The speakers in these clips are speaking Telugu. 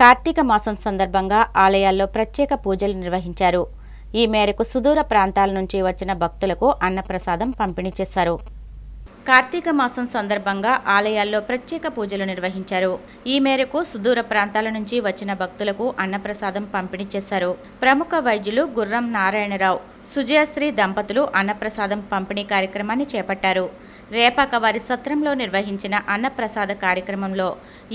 కార్తీక మాసం సందర్భంగా ఆలయాల్లో ప్రత్యేక పూజలు నిర్వహించారు. ఈ మేరకు సుదూర ప్రాంతాల నుంచి వచ్చిన భక్తులకు అన్నప్రసాదం పంపిణీ చేశారు. కార్తీక మాసం సందర్భంగా ఆలయాల్లో ప్రత్యేక పూజలు నిర్వహించారు. ఈ మేరకు సుదూర ప్రాంతాల నుంచి వచ్చిన భక్తులకు అన్నప్రసాదం పంపిణీ చేశారు. ప్రముఖ వైద్యులు గుర్రం నారాయణరావు సుజయశ్రీ దంపతులు అన్నప్రసాదం పంపిణీ కార్యక్రమాన్ని చేపట్టారు. రేపాక వారి సత్రంలో నిర్వహించిన అన్నప్రసాద కార్యక్రమంలో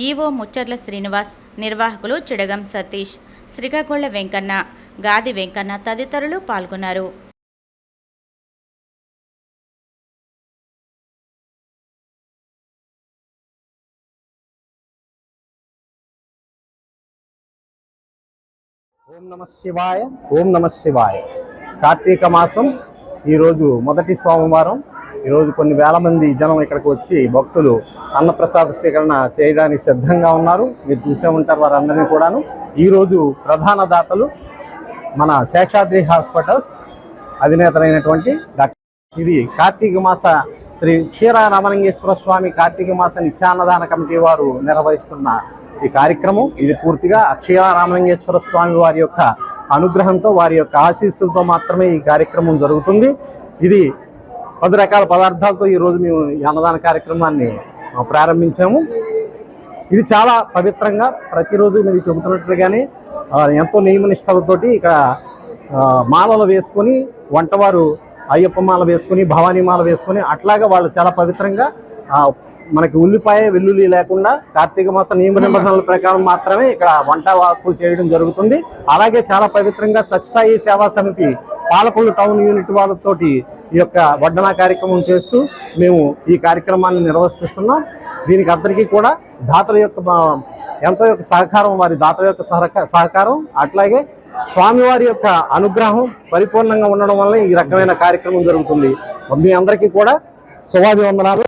ఈవో ముచ్చర్ల శ్రీనివాస్ నిర్వాహకులు చిడగం సతీష్ శ్రీకాకుళ వెంకన్న గాది వెంకన్న తదితరులు పాల్గొన్నారు. ఓం నమ శివాయ ఓం నమ శివాయ. కార్తీక మాసం ఈరోజు మొదటి సోమవారం. ఈరోజు కొన్ని వేల మంది జనం ఇక్కడికి వచ్చి భక్తులు అన్నప్రసాద స్వీకరణ చేయడానికి సిద్ధంగా ఉన్నారు. మీరు చూసే ఉంటారు వారందరినీ కూడాను. ఈరోజు ప్రధాన దాతలు మన శేషాద్రి హాస్పిటల్స్ అధినేతలైనటువంటి డాక్టర్ ఇది కార్తీక మాస శ్రీ క్షీర రామలింగేశ్వర స్వామి కార్తీక మాస నిత్యాన్నదాన కమిటీ వారు నిర్వహిస్తున్న ఈ కార్యక్రమం. ఇది పూర్తిగా అక్షయ రామలింగేశ్వర స్వామి వారి యొక్క అనుగ్రహంతో వారి యొక్క ఆశీస్సులతో మాత్రమే ఈ కార్యక్రమం జరుగుతుంది. ఇది పది రకాల పదార్థాలతో ఈరోజు మేము ఈ అన్నదాన కార్యక్రమాన్ని ప్రారంభించాము. ఇది చాలా పవిత్రంగా ప్రతిరోజు మీరు చెబుతున్నట్లుగానే ఎంతో నియమనిష్టలతోటి ఇక్కడ మాలలు వేసుకొని వంటవారు అయ్యప్ప మాల వేసుకొని భవానీ మాల వేసుకొని అట్లాగా వాళ్ళు చాలా పవిత్రంగా మనకి ఉల్లిపాయ వెల్లుల్లి లేకుండా కార్తీక మాస నియమ నిబంధనల ప్రకారం మాత్రమే ఇక్కడ వంట వార్పులు చేయడం జరుగుతుంది. అలాగే చాలా పవిత్రంగా సత్యసాయి సేవా సమితి పాలకొల్లు టౌన్ యూనిట్ వాళ్ళతోటి ఈ యొక్క వడ్డన కార్యక్రమం చేస్తూ మేము ఈ కార్యక్రమాన్ని నిర్వర్తిస్తున్నాం దీనికి అందరికీ కూడా దాతల యొక్క ఎంతో యొక్క సహకారం వారి దాతల యొక్క సహక- సహకారం అట్లాగే స్వామివారి యొక్క అనుగ్రహం పరిపూర్ణంగా ఉండడం వల్ల ఈ రకమైన కార్యక్రమం జరుగుతుంది. మీ అందరికీ కూడా శుభాభివందనాలు.